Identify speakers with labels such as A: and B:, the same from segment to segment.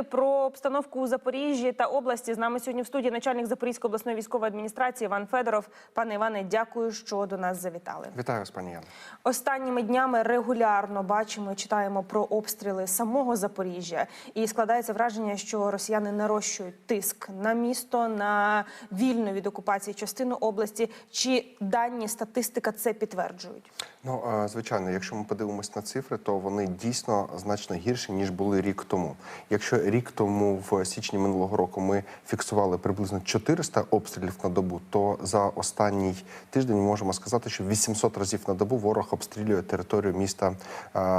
A: Про обстановку у Запоріжжі та області з нами сьогодні в студії начальник Запорізької обласної військової адміністрації Іван Федоров. Пане Іване, дякую, що до нас завітали.
B: Вітаю вас, пані Яна.
A: Останніми днями регулярно бачимо, і читаємо про обстріли самого Запоріжжя, і складається враження, що росіяни нарощують тиск на місто, на вільну від окупації частину області. Чи дані статистика це підтверджують?
B: Ну звичайно, якщо ми подивимось на цифри, то вони дійсно значно гірші ніж були рік тому. Якщо рік тому в січні минулого року ми фіксували приблизно 400 обстрілів на добу, то за останній тиждень можемо сказати, що 800 разів на добу ворог обстрілює територію міста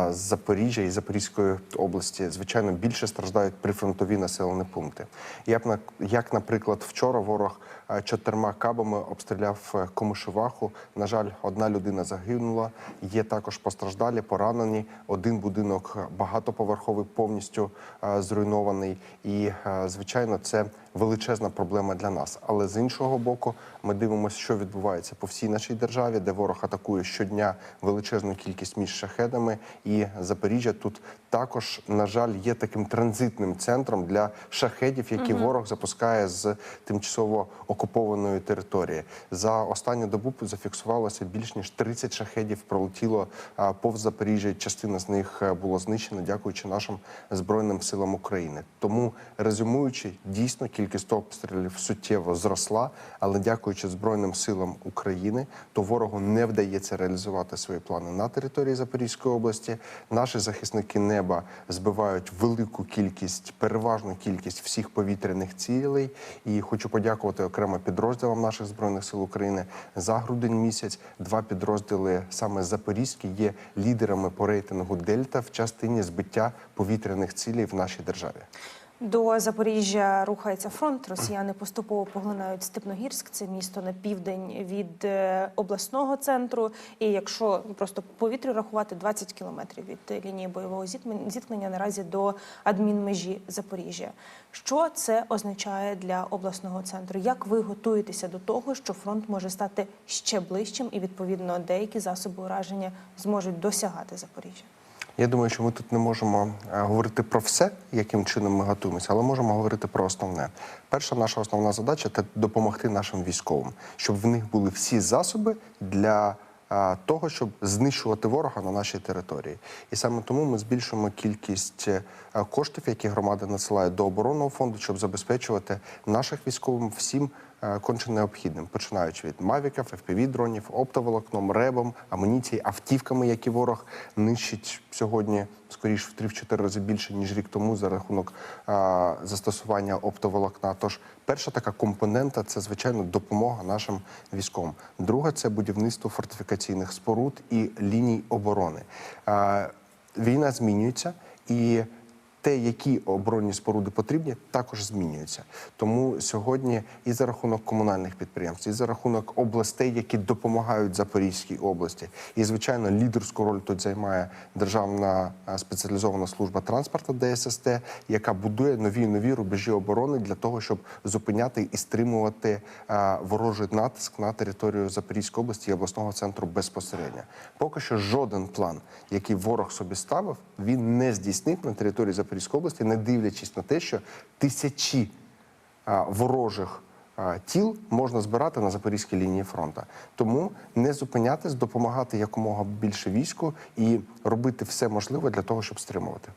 B: Запоріжжя і Запорізької області. Звичайно, більше страждають прифронтові населені пункти. Як як, наприклад, вчора ворог чотирма кабами обстріляв е, Комишеваху. На жаль, одна людина загинула. Є також постраждалі, поранені. Один будинок е, багатоповерховий повністю е, зруйнований. І е, звичайно, це величезна проблема для нас. Але з іншого боку, ми дивимося, що відбувається по всій нашій державі, де ворог атакує щодня величезну кількість між шахедами. І Запоріжжя тут також, на жаль, є таким транзитним центром для шахедів, які ворог запускає з тимчасово окупованої території. За останню добу зафіксувалося більш ніж 30 шахедів. Пролетіло повз Запоріжжя. Частина з них е, було знищено, дякуючи нашим збройним силам України. Тому резюмуючи, дійсно кількість обстрілів суттєво зросла, але дякуючи збройним силам України, то ворогу не вдається реалізувати свої плани на території Запорізької області. Наші захисники неба збивають велику кількість, переважну кількість всіх повітряних цілей. І хочу подякувати окремо підрозділам наших збройних сил України за грудень місяць. Два підрозділи саме запорізькі є лідерами по рейтингу Дельта в частині збиття повітряних цілей в нашій державі.
A: До Запоріжжя рухається фронт. Росіяни поступово поглинають Степногірськ. Це місто на південь від е, обласного центру. І якщо просто по повітрю рахувати 20 кілометрів від лінії бойового зіткнення наразі до адмінмежі Запоріжжя. Що це означає для обласного центру? Як ви готуєтеся до того, що фронт може стати ще ближчим, і відповідно деякі засоби ураження зможуть досягати Запоріжжя?
B: Я думаю, що ми тут не можемо е, говорити про все, яким чином ми готуємося, але можемо говорити про основне. Перша наша основна задача це допомогти нашим військовим, щоб в них були всі засоби для е, того, щоб знищувати ворога на нашій території. І саме тому ми збільшуємо кількість е, коштів, які громади надсилають до оборонного фонду, щоб забезпечувати наших військовим всім конче необхідним, починаючи від мавіків, FPV-дронів, оптоволокном, ребом, амуніції, автівками, які ворог нищить сьогодні, скоріш в 3-4 рази більше ніж рік тому за рахунок а, застосування оптоволокна. Тож перша така компонента це звичайно допомога нашим військовим. Друга це будівництво фортифікаційних споруд і ліній оборони. А, війна змінюється і те, які оборонні споруди потрібні, також змінюються. Тому сьогодні і за рахунок комунальних підприємств, і за рахунок областей, які допомагають Запорізькій області, і звичайно, лідерську роль тут займає державна е, спеціалізована служба транспорту ДССТ, яка будує нові нові рубежі оборони для того, щоб зупиняти і стримувати е, ворожий натиск на територію Запорізької області і обласного центру безпосередньо. Поки що жоден план, який ворог собі ставив, він не здійснив на території Запорізької області, не дивлячись на те, що тисячі а, ворожих тіл можна збирати на запорізькій лінії фронту. Тому не зупинятись, допомагати якомога більше війську і робити все можливе для того, щоб стримувати.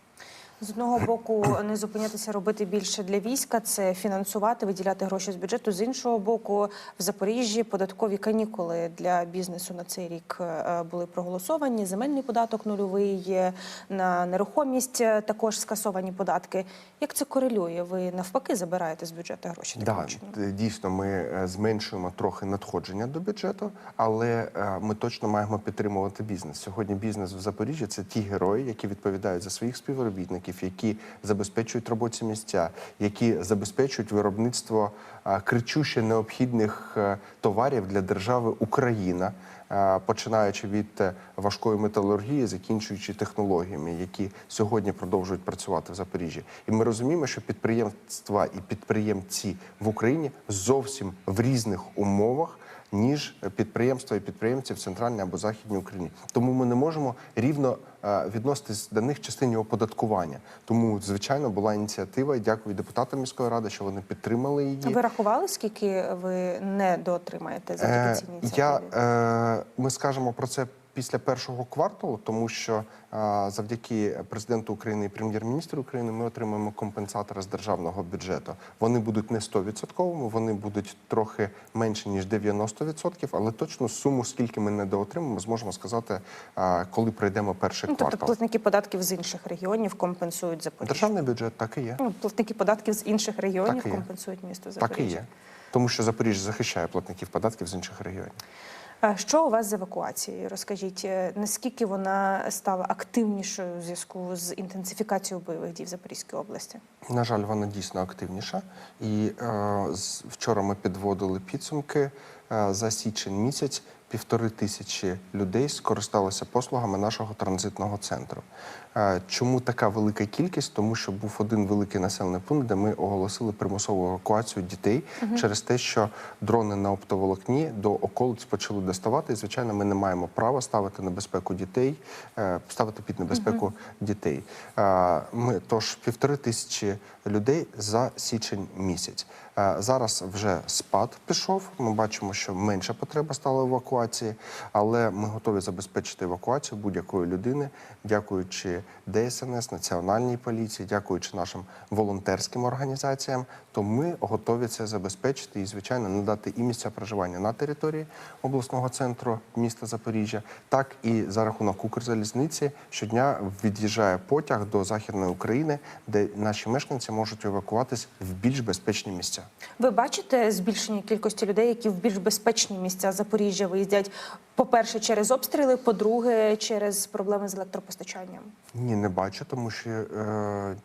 A: З одного боку, не зупинятися робити більше для війська, це фінансувати, виділяти гроші з бюджету. З іншого боку, в Запоріжжі податкові канікули для бізнесу на цей рік е, були проголосовані. Земельний податок нульовий на нерухомість. е, Також скасовані податки. Як це корелює? Ви навпаки забираєте з бюджету гроші?
B: Да, дійсно, ми е, зменшуємо трохи надходження до бюджету, але ми точно маємо підтримувати бізнес. Сьогодні бізнес в Запоріжжі це ті герої, які відповідають за своїх співробітників, які забезпечують робочі місця, які забезпечують виробництво кричуще необхідних е, товарів для держави Україна. е, Починаючи від е, важкої металургії, закінчуючи технологіями, які сьогодні продовжують працювати в Запоріжжі, і ми розуміємо, що підприємства і підприємці в Україні зовсім в різних умовах ніж підприємства і підприємці в центральній або західній Україні. Тому ми не можемо рівно е, відноситись до них в частині оподаткування. Тому, звичайно, була ініціатива. І дякую депутатам міської ради, що вони підтримали її.
A: Ви рахували, скільки ви не доотримаєте за
B: Е. Я, е, ми скажемо про це після першого кварталу, тому що е, завдяки президенту України і прем'єр-міністру України ми отримаємо компенсатори з державного бюджету. Вони будуть не 100%, вони будуть трохи менше ніж 90%, але точно суму, скільки ми недоотримаємо, зможемо сказати, е, коли пройдемо перший
A: Ну, тобто
B: квартал.
A: платники податків з інших регіонів компенсують Запоріжжя.
B: Державний бюджет так і є.
A: Ну, платники податків з інших регіонів компенсують місто
B: Так і є. Тому що Запоріжжя захищає платників податків з інших регіонів.
A: А Що у вас з евакуацією? Розкажіть, е, наскільки вона стала активнішою у зв'язку з інтенсифікацією бойових дій в Запорізькій області?
B: На жаль, вона дійсно активніша. І е, вчора ми підводили підсумки е, за січень місяць. Півтори тисячі людей скористалися послугами нашого транзитного центру. Чому така велика кількість? Тому що був один великий населений пункт, де ми оголосили примусову евакуацію дітей через те, що дрони на оптоволокні до околиць почали доставати. І звичайно, ми не маємо права ставити небезпеку дітей, е, ставити під небезпеку дітей. Е, Ми тож півтори тисячі людей за січень місяць. Зараз вже спад пішов. Ми бачимо, що менша потреба стала евакуації, але ми готові забезпечити евакуацію будь-якої людини, дякуючи ДСНС, Національній поліції, дякуючи нашим волонтерським організаціям. То ми готові це забезпечити і, звичайно, надати і місця проживання на території обласного центру міста Запоріжжя, так і за рахунок Укрзалізниці щодня від'їжджає потяг до західної України, де наші мешканці можуть евакуватись в більш безпечні місця.
A: Ви бачите збільшення кількості людей, які в більш безпечні місця Запоріжжя виїздять, по-перше, через обстріли, по-друге, через проблеми з електропостачанням?
B: Ні, не бачу, тому що, е,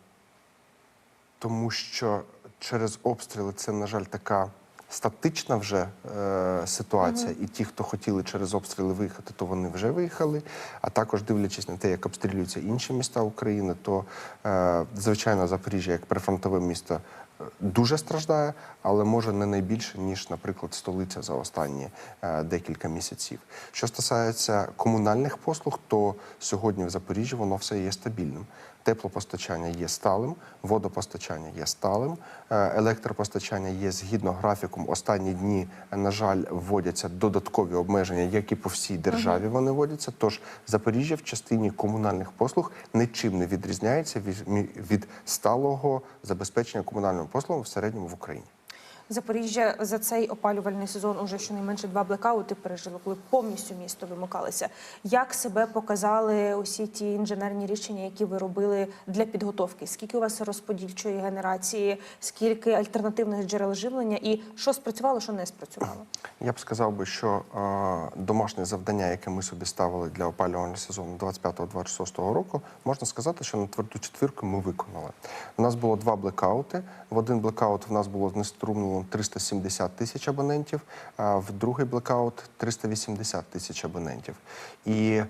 B: тому що через обстріли це, на жаль, така статична вже е, ситуація. І ті, хто хотіли через обстріли виїхати, то вони вже виїхали. А також дивлячись на те, як обстрілюються інші міста України, то е, звичайно Запоріжжя як прифронтове місто. е, Дуже страждає, але може не найбільше ніж, наприклад, столиця за останні е, декілька місяців. Що стосується комунальних послуг, то сьогодні в Запоріжжі воно все є стабільним. Теплопостачання є сталим, водопостачання є сталим, е, електропостачання є згідно графіком. Останні дні, на жаль, вводяться додаткові обмеження, як і по всій державі вони вводяться. Тож Запоріжжя в частині комунальних послуг нічим не відрізняється від, від сталого забезпечення комунальними послугами в середньому в Україні.
A: Запоріжжя за цей опалювальний сезон уже щонайменше два блекаути пережило, коли повністю місто вимикалося. Як себе показали усі ті інженерні рішення, які ви робили для підготовки? Скільки у вас розподільчої генерації, скільки альтернативних джерел живлення, і що спрацювало, що не спрацювало?
B: Я б сказав би, що е, домашнє завдання, яке ми собі ставили для опалювального сезону 25-26 року, можна сказати, що на тверду четвірку ми виконали. У нас було два блекаути. В один блекаут в нас було знеструмлено 370 тисяч абонентів, а в другий блекаут 380 тисяч абонентів. І е,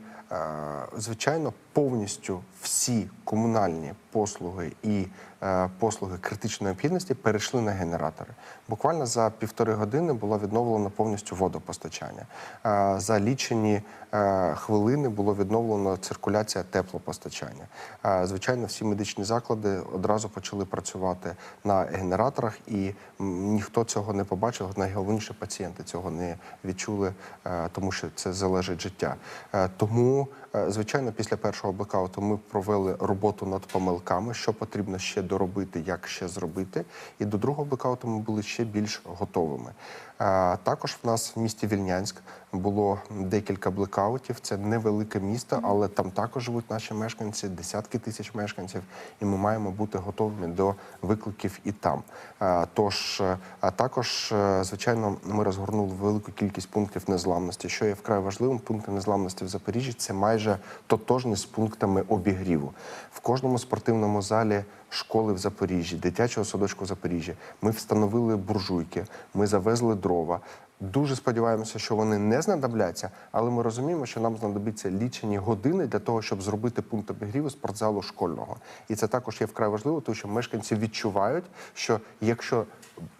B: звичайно, повністю всі комунальні послуги і е, послуги критичної необхідності перейшли на генератори. Буквально за півтори години було відновлено повністю водопостачання. Е, За лічені е, хвилини було відновлено циркуляція теплопостачання. Е, Звичайно, всі медичні заклади одразу почали працювати на генераторах, і ніхто цього не побачив. Найголовніше пацієнти цього не відчули, е, тому що це залежить життя. Е, Тому, звичайно, після першого блекауту ми провели роботу над помилками, що потрібно ще доробити, як ще зробити. І до другого блекауту ми були ще більш готовими. Е, Також в нас в місті Вільнянськ було декілька блекаутів. Це невелике місто, але там також живуть наші мешканці, десятки тисяч мешканців, і ми маємо бути готовими до викликів і там. Е, Тож, е, а також, е, звичайно, ми розгорнули велику кількість пунктів незламності. Що є вкрай важливим, пункти незламності в Запоріжжі це це майже тотожні з пунктами обігріву. В кожному спортивному залі школи в Запоріжжі, дитячого садочку в Запоріжжі, ми встановили буржуйки, ми завезли дрова. Дуже сподіваємося, що вони не знадобляться, але ми розуміємо, що нам знадобиться лічені години для того, щоб зробити пункт обігріву спортзалу школьного. І це також є вкрай важливо, тому що мешканці відчувають, що якщо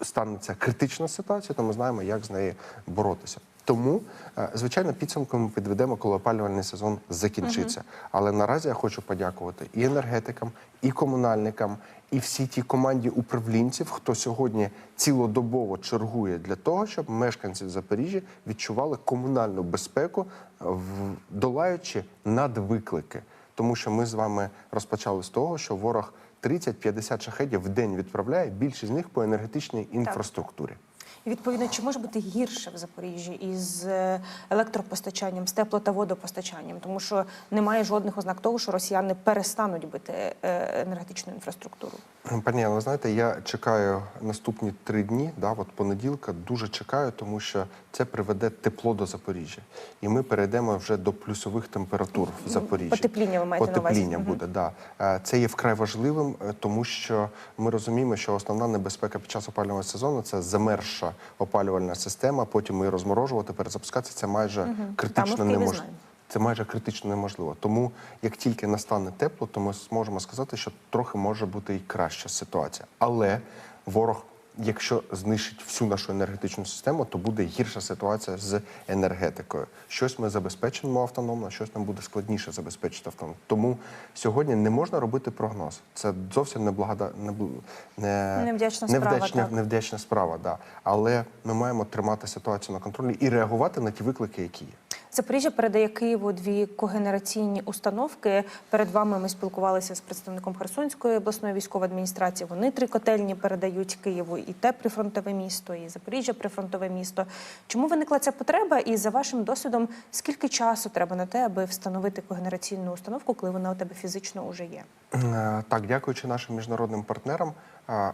B: станеться критична ситуація, то ми знаємо, як з нею боротися. Тому, е, звичайно, підсумки ми підведемо, коли опалювальний сезон закінчиться. Але наразі я хочу подякувати і енергетикам, і комунальникам, і всій тій команді управлінців, хто сьогодні цілодобово чергує для того, щоб мешканці Запоріжжя відчували комунальну безпеку, е, долаючи надвиклики. Тому що ми з вами розпочали з того, що ворог 30-50 шахедів в день відправляє, більшість з них по енергетичній інфраструктурі.
A: І відповідно, чи може бути гірше в Запоріжжі із е, електропостачанням, з тепло та водопостачанням, тому що немає жодних ознак того, що росіяни перестануть бити е, енергетичну інфраструктуру.
B: Пані, але знаєте, я чекаю наступні три дні, да, от понеділка, дуже чекаю, тому що це приведе тепло до Запоріжжя. І ми перейдемо вже до плюсових температур в Запоріжжі.
A: Потепління ви маєте на увазі?
B: Потепління буде, да. Е, Це є вкрай важливим, тому що ми розуміємо, що основна небезпека під час опалювального сезону це опалювальна система, потім її розморожувати, перезапускатися. Це майже
A: угу.
B: критично неможливо. Це майже критично неможливо. Тому як тільки настане тепло, то ми зможемо сказати, що трохи може бути і краща ситуація. Але ворог, якщо знищить всю нашу енергетичну систему, то буде гірша ситуація з енергетикою. Щось ми забезпечимо автономно, щось нам буде складніше забезпечити автономно. Тому сьогодні не можна робити прогноз. Це зовсім не благода... не, бл- не...
A: Невдячна справа, так.
B: невдячна справа. Да. Але ми маємо тримати ситуацію на контролі і реагувати на ті виклики, які є.
A: Запоріжжя передає Києву дві когенераційні установки. Перед вами ми спілкувалися з представником Херсонської обласної військової адміністрації. Вони три котельні передають Києву і те прифронтове місто, і Запоріжжя прифронтове місто. Чому виникла ця потреба? І за вашим досвідом, скільки часу треба на те, аби встановити когенераційну установку, коли вона у тебе фізично вже є?
B: Е, Так, дякуючи нашим міжнародним партнерам,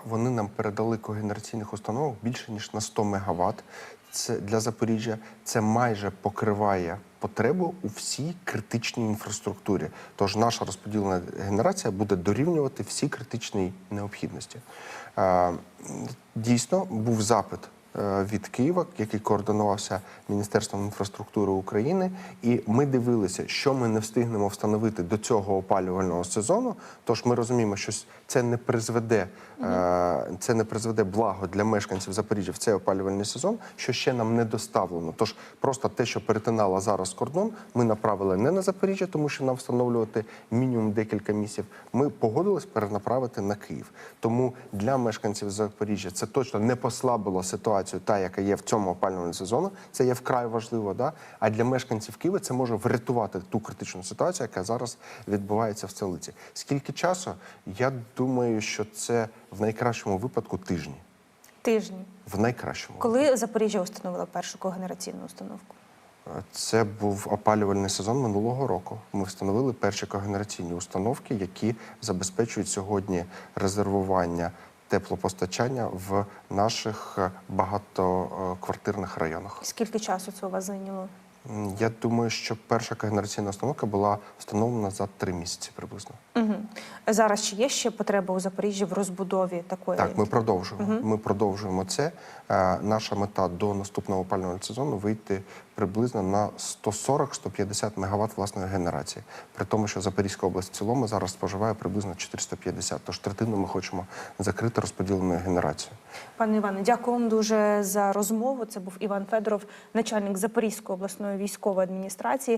B: вони нам передали когенераційних установок більше ніж на 100 мегаватт. Це для Запоріжжя це майже покриває потребу у всій критичній інфраструктурі. Тож наша розподілена генерація буде дорівнювати всі критичні необхідності. Е, Дійсно, був запит від Києва, який координувався Міністерством інфраструктури України, і ми дивилися, що ми не встигнемо встановити до цього опалювального сезону. Тож ми розуміємо, що це не призведе, е, це не призведе благо для мешканців Запоріжжя в цей опалювальний сезон, що ще нам не доставлено. Тож просто те, що перетинало зараз кордон, ми направили не на Запоріжжя, тому що нам встановлювати мінімум декілька місяців. Ми погодились перенаправити на Київ. Тому для мешканців Запоріжжя це точно не послабило ситуацію, та яка є в цьому опалювальному сезону. Це є вкрай важливо. Да? А для мешканців Києва це може врятувати ту критичну ситуацію, яка зараз відбувається в столиці. Скільки часу? Я думаю, що це в найкращому випадку тижні.
A: Тижні.
B: В найкращому
A: Коли Запоріжжя установила першу когенераційну установку?
B: Це був опалювальний сезон минулого року. Ми встановили перші когенераційні установки, які забезпечують сьогодні резервування теплопостачання в наших е, багатоквартирних районах.
A: Скільки часу це у вас зайняло?
B: Я думаю, що перша когенераційна установка була встановлена за три місяці приблизно.
A: Угу. Зараз чи є ще потреба у Запоріжжі в розбудові такої?
B: Так, ми продовжуємо. Ми продовжуємо це. Е, Наша мета до наступного опалювального сезону вийти приблизно на 140-150 МВт власної генерації. При тому, що Запорізька область в цілому зараз споживає приблизно 450. Тож третину ми хочемо закрити розподіленою генерацією.
A: Пане Іване, дякую вам дуже за розмову. Це був Іван Федоров, начальник Запорізької обласної військової адміністрації.